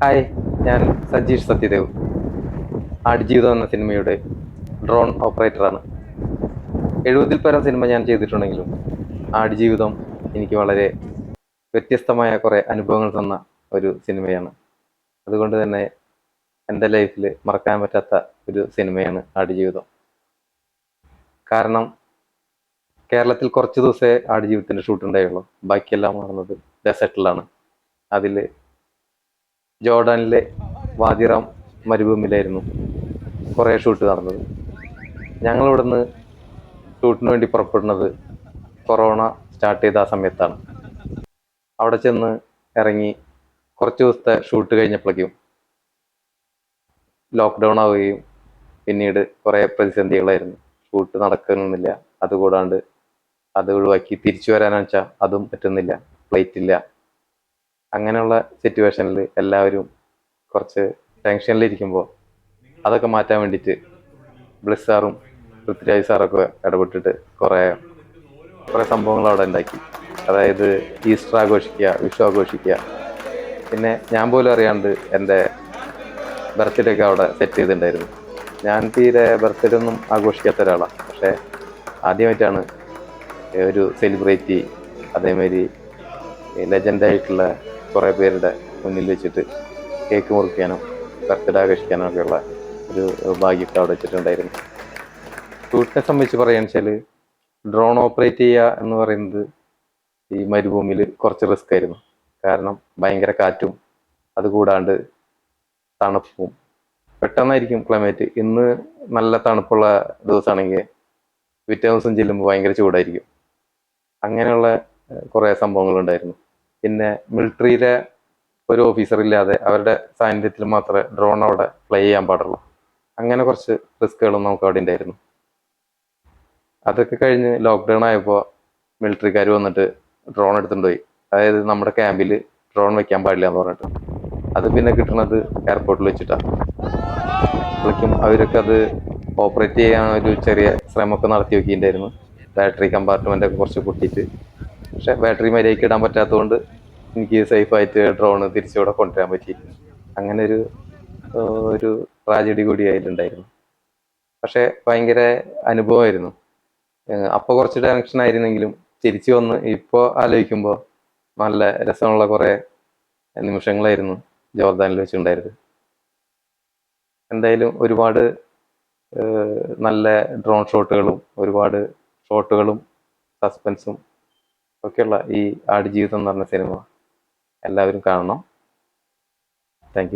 Hi ഞാൻ സജീഷ് സത്യദേവ്. ആടുജീവിതം എന്ന സിനിമയുടെ ഡ്രോൺ ഓപ്പറേറ്ററാണ് എഴുപതിൽ പരം സിനിമ ഞാൻ ചെയ്തിട്ടുണ്ടെങ്കിലും ആടുജീവിതം എനിക്ക് വളരെ വ്യത്യസ്തമായ കുറേ അനുഭവങ്ങൾ തന്ന ഒരു സിനിമയാണ്. അതുകൊണ്ട് തന്നെ എന്റെ ലൈഫിൽ മറക്കാൻ പറ്റാത്ത ഒരു സിനിമയാണ് ആടുജീവിതം. കാരണം കേരളത്തിൽ കുറച്ച് ദിവസമേ ആടുജീവിതത്തിന്റെ ഷൂട്ട് ഉണ്ടായുള്ളൂ. ബാക്കിയെല്ലാം നടന്നത് ഡെസർട്ടിലാണ് അതിൽ ജോർഡാനിലെ വാദിറാം മരുഭൂമിയിലായിരുന്നു കുറേ ഷൂട്ട് നടന്നത്. ഞങ്ങളിവിടുന്ന് ഷൂട്ടിന് വേണ്ടി പുറപ്പെടുന്നത് കൊറോണ സ്റ്റാർട്ട് ചെയ്ത ആ സമയത്താണ്. അവിടെ ചെന്ന് ഇറങ്ങി കുറച്ച് ദിവസത്തെ ഷൂട്ട് കഴിഞ്ഞപ്പോഴേക്കും ലോക്ക്ഡൗൺ ആവുകയും പിന്നീട് കുറേ പ്രതിസന്ധികളായിരുന്നു. ഷൂട്ട് നടക്കുന്നില്ല. അതുകൂടാണ്ട് അത് ഒഴിവാക്കി തിരിച്ചു വെച്ചാൽ അതും പറ്റുന്നില്ല. ഫ്ലൈറ്റ് ഇല്ല അങ്ങനെയുള്ള സിറ്റുവേഷനിൽ എല്ലാവരും കുറച്ച് ടെൻഷനിലിരിക്കുമ്പോൾ അതൊക്കെ മാറ്റാൻ വേണ്ടിയിട്ട് ബ്ലിസ് സാറും പൃഥ്വിരാജ് സാറൊക്കെ ഇടപെട്ടിട്ട് കുറേ കുറേ സംഭവങ്ങൾ അവിടെ ഉണ്ടാക്കി. അതായത് ഈസ്റ്റർ ആഘോഷിക്കുക വിഷു ആഘോഷിക്കുക. പിന്നെ ഞാൻ പോലും അറിയാണ്ട് എന്റെ ബർത്ത്ഡേ ഒക്കെ അവിടെ സെറ്റ് ചെയ്തിട്ടുണ്ടായിരുന്നു. ഞാൻ തീരെ ബർത്ത്ഡേ ഒന്നും ആഘോഷിക്കാത്ത ഒരാളാണ് പക്ഷേ ആദ്യമായിട്ടാണ് ഒരു സെലിബ്രിറ്റി അതേമാതിരി ലെജൻഡായിട്ടുള്ള കുറേ പേരുടെ മുന്നിൽ വെച്ചിട്ട് കേക്ക് മുറിക്കാനും ബർത്ത്ഡേ ആഘോഷിക്കാനും ഒക്കെയുള്ള ഒരു ഭാഗ്യമൊക്കെ അവിടെ വെച്ചിട്ടുണ്ടായിരുന്നു. ഷൂട്ടിനെ സംബന്ധിച്ച് പറയുകയാണെന്ന് വെച്ചാൽ ഡ്രോൺ ഓപ്പറേറ്റ് ചെയ്യുക എന്ന് പറയുന്നത് ഈ മരുഭൂമിയിൽ കുറച്ച് റിസ്ക് ആയിരുന്നു. കാരണം ഭയങ്കര കാറ്റും അതുകൂടാണ്ട് തണുപ്പും. പെട്ടെന്നായിരിക്കും ക്ലൈമറ്റ് ഇന്ന് നല്ല തണുപ്പുള്ള ദിവസമാണെങ്കിൽ പിറ്റേ ദിവസം ചെല്ലുമ്പോൾ ഭയങ്കര ചൂടായിരിക്കും. അങ്ങനെയുള്ള കുറേ സംഭവങ്ങളുണ്ടായിരുന്നു. പിന്നെ മിലിറ്ററിയിലെ ഒരു ഓഫീസർ ഇല്ലാതെ അവരുടെ സാന്നിധ്യത്തിൽ മാത്രമേ ഡ്രോൺ അവിടെ ഫ്ലൈ ചെയ്യാൻ പാടുള്ളൂ. അങ്ങനെ കുറച്ച് റിസ്കുകളും നമുക്ക് അവിടെ ഉണ്ടായിരുന്നു. അതൊക്കെ കഴിഞ്ഞ് ലോക്ക്ഡൗൺ ആയപ്പോൾ മിലിറ്ററിക്കാർ വന്നിട്ട് ഡ്രോൺ എടുത്തുകൊണ്ട് പോയി. അതായത് നമ്മുടെ ക്യാമ്പിൽ ഡ്രോൺ വെക്കാൻ പാടില്ല എന്ന് പറഞ്ഞിട്ട്. അത് പിന്നെ കിട്ടുന്നത് എയർപോർട്ടിൽ വെച്ചിട്ടാണ് അപ്പോഴേക്കും അവരൊക്കെ അത് ഓപ്പറേറ്റ് ചെയ്യാൻ ഒരു ചെറിയ ശ്രമമൊക്കെ നടത്തി നോക്കിയിട്ടുണ്ടായിരുന്നു. ബാറ്ററി കമ്പാർട്ട്മെന്റ് ഒക്കെ കുറച്ച് പൊട്ടിയിട്ട്. പക്ഷെ ബാറ്ററി മര്യാദയ്ക്ക് ഇടാൻ പറ്റാത്തതുകൊണ്ട് എനിക്ക് സേഫായിട്ട് ഡ്രോണ് തിരിച്ചിവിടെ കൊണ്ടുവരാൻ പറ്റി. അങ്ങനെ ഒരു ഒരു ട്രാജഡി കൂടി ആയിട്ടുണ്ടായിരുന്നു. പക്ഷെ ഭയങ്കര അനുഭവമായിരുന്നു. അപ്പോൾ അപ്പൊ കുറച്ച് ടെൻഷൻ ആയിരുന്നെങ്കിലും തിരിച്ചു വന്ന് ഇപ്പോൾ ആലോചിക്കുമ്പോൾ നല്ല രസമുള്ള കുറേ നിമിഷങ്ങളായിരുന്നു ജോർദാനിൽ വെച്ചിട്ടുണ്ടായിരുന്നത് എന്തായാലും ഒരുപാട് നല്ല ഡ്രോൺ ഷോട്ടുകളും ഒരുപാട് ഷോട്ടുകളും സസ്പെൻസും ഒക്കെയുള്ള ഈ ആടുജീവിതം എന്ന് പറഞ്ഞ സിനിമ എല്ലാവരും കാണണം. താങ്ക്